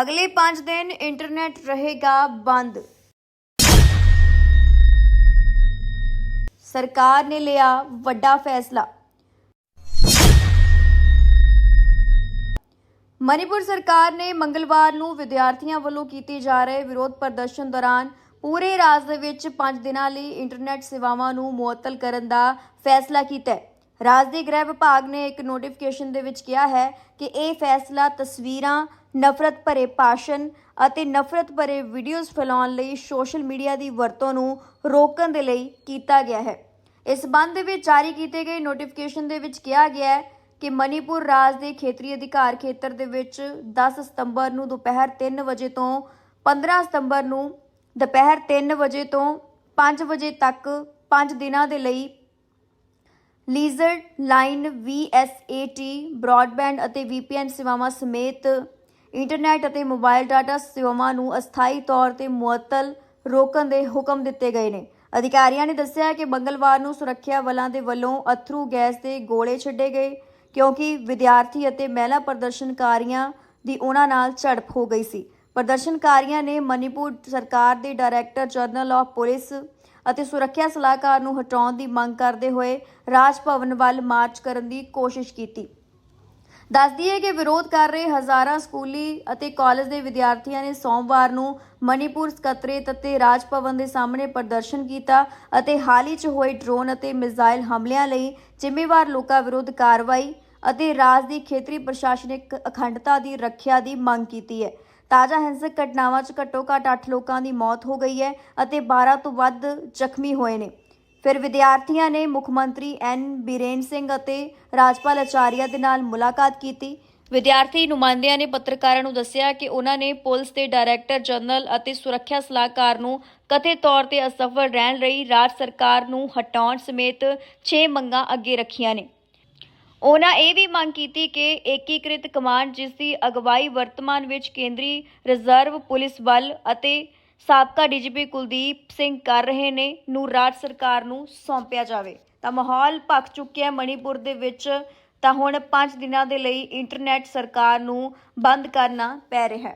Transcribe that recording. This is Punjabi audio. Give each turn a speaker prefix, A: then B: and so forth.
A: ਅਗਲੇ 5 ਦਿਨ ਇੰਟਰਨੈਟ ਰਹੇਗਾ ਬੰਦ। ਸਰਕਾਰ ਨੇ ਲਿਆ ਵੱਡਾ ਫੈਸਲਾ। ਮਨੀਪੁਰ ਸਰਕਾਰ ਨੇ ਮੰਗਲਵਾਰ ਨੂੰ ਵਿਦਿਆਰਥੀਆਂ ਵੱਲੋਂ ਕੀਤੇ ਜਾ ਰਹੇ ਵਿਰੋਧ ਪ੍ਰਦਰਸ਼ਨ ਦੌਰਾਨ ਪੂਰੇ ਰਾਜ ਦੇ ਵਿੱਚ 5 ਦਿਨਾਂ ਲਈ ਇੰਟਰਨੈਟ ਸੇਵਾਵਾਂ ਨੂੰ ਮੁਅੱਤਲ ਕਰਨ ਦਾ ਫੈਸਲਾ ਕੀਤਾ ਹੈ। ਰਾਜ ਦੇ ਗ੍ਰਹਿ ਵਿਭਾਗ ਨੇ ਇੱਕ ਨੋਟੀਫਿਕੇਸ਼ਨ ਦੇ ਵਿੱਚ ਕਿਹਾ ਹੈ ਕਿ ਇਹ ਫੈਸਲਾ ਤਸਵੀਰਾਂ, ਨਫ਼ਰਤ ਭਰੇ ਭਾਸ਼ਣ ਅਤੇ ਨਫ਼ਰਤ ਭਰੇ ਵੀਡੀਓਜ਼ ਫੈਲਾਉਣ ਲਈ ਸੋਸ਼ਲ ਮੀਡੀਆ ਦੀ ਵਰਤੋਂ ਨੂੰ ਰੋਕਣ ਦੇ ਲਈ ਕੀਤਾ ਗਿਆ ਹੈ। ਇਸ ਸੰਬੰਧ ਦੇ ਵਿੱਚ ਜਾਰੀ ਕੀਤੇ ਗਏ ਨੋਟੀਫਿਕੇਸ਼ਨ ਦੇ ਵਿੱਚ ਕਿਹਾ ਗਿਆ ਹੈ ਕਿ ਮਨੀਪੁਰ ਰਾਜ ਦੇ ਖੇਤਰੀ ਅਧਿਕਾਰ ਖੇਤਰ ਦੇ ਵਿੱਚ 10 ਸਤੰਬਰ ਨੂੰ ਦੁਪਹਿਰ 3 ਵਜੇ ਤੋਂ 15 ਸਤੰਬਰ ਨੂੰ ਦੁਪਹਿਰ 3 ਵਜੇ ਤੋਂ 5 ਵਜੇ ਤੱਕ 5 ਦਿਨਾਂ ਦੇ ਲਈ ਲੀਜ਼ਰ ਲਾਈਨ VSAT ਬ੍ਰਾਡਬੈਂਡ ਅਤੇ VPN ਸੇਵਾਵਾਂ ਸਮੇਤ ਇੰਟਰਨੈਟ ਅਤੇ ਮੋਬਾਈਲ ਡਾਟਾ ਸੇਵਾਵਾਂ ਨੂੰ ਅਸਥਾਈ ਤੌਰ ਤੇ ਮੁਅੱਤਲ ਰੋਕਣ ਦੇ ਹੁਕਮ ਦਿੱਤੇ ਗਏ ਨੇ। ਅਧਿਕਾਰੀਆਂ ਨੇ ਦੱਸਿਆ ਕਿ ਮੰਗਲਵਾਰ ਨੂੰ ਸੁਰੱਖਿਆ ਬਲਾਂ ਦੇ ਵੱਲੋਂ ਅਥਰੂ ਗੈਸ ਦੇ ਗੋਲੇ ਛੱਡੇ ਗਏ, ਕਿਉਂਕਿ ਵਿਦਿਆਰਥੀ ਅਤੇ ਮਹਿਲਾ ਪ੍ਰਦਰਸ਼ਨਕਾਰੀਆਂ ਦੀ ਉਹਨਾਂ ਨਾਲ ਝੜਪ ਹੋ ਗਈ ਸੀ। ਪ੍ਰਦਰਸ਼ਨਕਾਰੀਆਂ ਨੇ ਮਨੀਪੁਰ ਸਰਕਾਰ ਦੇ ਡਾਇਰੈਕਟਰ ਜਨਰਲ ਆਫ ਪੁਲਿਸ ਅਤੇ ਸੁਰੱਖਿਆ ਸਲਾਹਕਾਰ ਨੂੰ ਹਟਾਉਣ ਦੀ ਮੰਗ ਕਰਦੇ ਹੋਏ ਰਾਜ ਭਵਨ ਵੱਲ ਮਾਰਚ ਕਰਨ ਦੀ ਕੋਸ਼ਿਸ਼ ਕੀਤੀ। ਦੱਸਦੀ ਹੈ ਕਿ ਵਿਰੋਧ ਕਰ ਰਹੇ ਹਜ਼ਾਰਾਂ ਸਕੂਲੀ ਅਤੇ ਕਾਲਜ ਦੇ ਵਿਦਿਆਰਥੀਆਂ ਨੇ ਸੋਮਵਾਰ ਨੂੰ ਮਨੀਪੁਰ ਸਕੱਤਰੇਤ ਅਤੇ ਰਾਜ ਭਵਨ ਦੇ ਸਾਹਮਣੇ ਪ੍ਰਦਰਸ਼ਨ ਕੀਤਾ ਅਤੇ ਹਾਲ ਹੀ 'ਚ ਹੋਏ ਡਰੋਨ ਅਤੇ ਮਿਜ਼ਾਈਲ ਹਮਲਿਆਂ ਲਈ ਜ਼ਿੰਮੇਵਾਰ ਲੋਕਾਂ ਵਿਰੁੱਧ ਕਾਰਵਾਈ ਅਤੇ ਰਾਜ ਦੀ ਖੇਤਰੀ ਪ੍ਰਸ਼ਾਸਨਿਕ ਅਖੰਡਤਾ ਦੀ ਰੱਖਿਆ ਦੀ ਮੰਗ ਕੀਤੀ ਹੈ। ਤਾਜ਼ਾ ਹਿੰਸਕ ਘਟਨਾਵਾਂ 'ਚ ਘੱਟੋ-ਘੱਟ 8 ਲੋਕਾਂ ਦੀ ਮੌਤ ਹੋ ਗਈ ਹੈ ਅਤੇ 12 ਤੋਂ ਵੱਧ ਜ਼ਖਮੀ ਹੋਏ ਨੇ। ਫਿਰ ਵਿਦਿਆਰਥੀਆਂ ਨੇ ਮੁੱਖ ਮੰਤਰੀ ਐਨ ਬੀਰੇਨ ਸਿੰਘ ਅਤੇ ਰਾਜਪਾਲ ਆਚਾਰੀਆ ਦੇ ਨਾਲ ਮੁਲਾਕਾਤ ਕੀਤੀ। ਵਿਦਿਆਰਥੀ ਨੁਮਾਇੰਦਿਆਂ ਨੇ ਪੱਤਰਕਾਰਾਂ ਨੂੰ ਦੱਸਿਆ ਕਿ ਉਹਨਾਂ ਨੇ ਪੁਲਿਸ ਦੇ ਡਾਇਰੈਕਟਰ ਜਨਰਲ ਅਤੇ ਸੁਰੱਖਿਆ ਸਲਾਹਕਾਰ ਨੂੰ ਕਥਿਤ ਤੌਰ ਤੇ ਅਸਫਲ ਰਹਿਣ ਲਈ ਰਾਜ ਸਰਕਾਰ ਨੂੰ ਹਟਾਉਣ ਸਮੇਤ 6 ਮੰਗਾਂ ਅੱਗੇ ਰੱਖੀਆਂ ਨੇ। ਉਹਨਾਂ ਇਹ ਵੀ ਮੰਗ ਕੀਤੀ ਕਿ ਏਕੀਕ੍ਰਿਤ ਕਮਾਂਡ ਜਿਸ ਦੀ ਅਗਵਾਈ ਵਰਤਮਾਨ ਵਿੱਚ ਕੇਂਦਰੀ ਰਿਜ਼ਰਵ ਪੁਲਿਸ ਬਲ ਅਤੇ ਸਾਬਕਾ ਡੀਜੀਪੀ ਕੁਲਦੀਪ ਸਿੰਘ ਕਰ ਰਹੇ ਨੇ ਨੂੰ ਰਾਜ ਸਰਕਾਰ ਨੂੰ ਸੌਂਪਿਆ ਜਾਵੇ। ਤਾਂ ਮਾਹੌਲ ਭਖ ਚੁੱਕਿਆ ਮਣੀਪੁਰ ਦੇ ਵਿੱਚ, ਤਾਂ ਹੁਣ 5 ਦਿਨਾਂ ਦੇ ਲਈ ਇੰਟਰਨੈਟ ਸਰਕਾਰ ਨੂੰ ਬੰਦ ਕਰਨਾ ਪੈ ਰਿਹਾ ਹੈ।